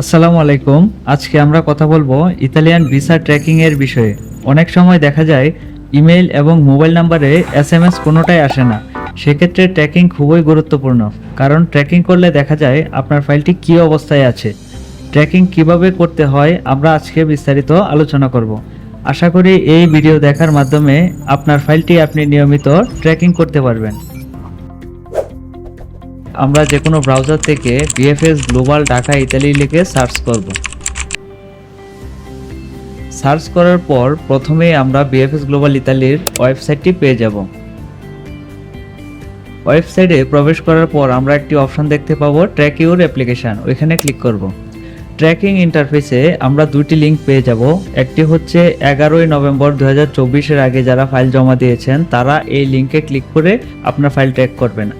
আসসালামু আলাইকুম। আজকে আমরা কথা বলব ইতালিয়ান ভিসা ট্র্যাকিং এর বিষয়ে। অনেক সময় দেখা যায় ইমেল এবং মোবাইল নাম্বারে এস এম এস কোনোটাই আসে না। সেক্ষেত্রে ট্র্যাকিং খুবই গুরুত্বপূর্ণ। কারণ ট্র্যাকিং করলে দেখা যায়, আপনার ফাইলটি কী অবস্থায় আছে, ট্র্যাকিং কীভাবে করতে হয়, আমরা আজকে বিস্তারিত আলোচনা করব। আশা করি এই ভিডিও দেখার মাধ্যমে আপনার ফাইলটি আপনি নিয়মিত ট্র্যাকিং করতে পারবেন। আমরা যে কোনো ব্রাউজার থেকে বিএফএস গ্লোবাল ঢাকা ইতালি লিখে সার্চ করব। সার্চ করার পর প্রথমে আমরা বিএফএস গ্লোবাল ইতালির ওয়েবসাইটটি পেয়ে যাব। ওয়েবসাইটে প্রবেশ করার পর আমরা একটি অপশন দেখতে পাবো ট্র্যাক ইউর অ্যাপ্লিকেশান ওইখানে ক্লিক করব। ট্র্যাকিং ইন্টারফেসে আমরা দুটি লিঙ্ক পেয়ে যাব। একটি হচ্ছে এগারোই নভেম্বর দু হাজার আগে যারা ফাইল জমা দিয়েছেন, তারা এই লিঙ্কে ক্লিক করে আপনার ফাইল ট্র্যাক করবেন।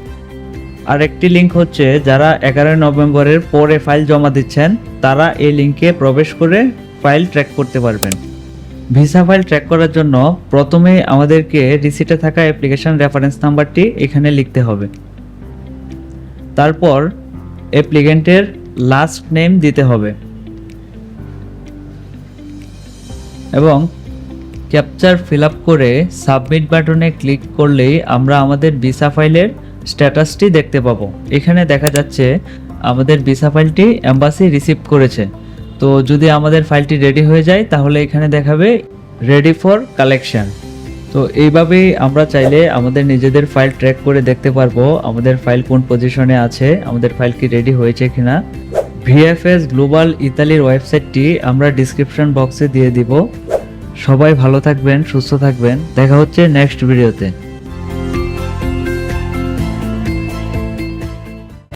আর একটি লিঙ্ক হচ্ছে, যারা এগারোই নভেম্বরের পরে ফাইল জমা দিচ্ছেন, তারা এই লিঙ্কে প্রবেশ করে ফাইল ট্র্যাক করতে পারবেন। ভিসা ফাইল ট্র্যাক করার জন্য প্রথমে আমাদেরকে রিসিটে থাকা অ্যাপ্লিকেশন রেফারেন্স নাম্বারটি এখানে লিখতে হবে। তারপর অ্যাপ্লিকেন্টের লাস্ট নেম দিতে হবে। এবং ক্যাপচার ফিল করে সাবমিট বাটনে ক্লিক করলেই আমরা আমাদের ভিসা ফাইলের স্ট্যাটাসটি দেখতে পাবো। এখানে দেখা যাচ্ছে আমাদের ভিসা ফাইলটি অ্যাম্বাসি রিসিভ করেছে। তো যদি আমাদের ফাইলটি রেডি হয়ে যায়, তাহলে এখানে দেখাবে রেডি ফর কালেকশন। তো এইভাবেই আমরা চাইলে আমাদের নিজেদের ফাইল ট্র্যাক করে দেখতে পারব, আমাদের ফাইল কোন পজিশনে আছে, আমাদের ফাইল কি রেডি হয়েছে কিনা। ভিএফএস গ্লোবাল ইতালির ওয়েবসাইটটি আমরা ডিসক্রিপশন বক্সে দিয়ে দিব। সবাই ভালো থাকবেন, সুস্থ থাকবেন। দেখা হচ্ছে নেক্সট ভিডিওতে।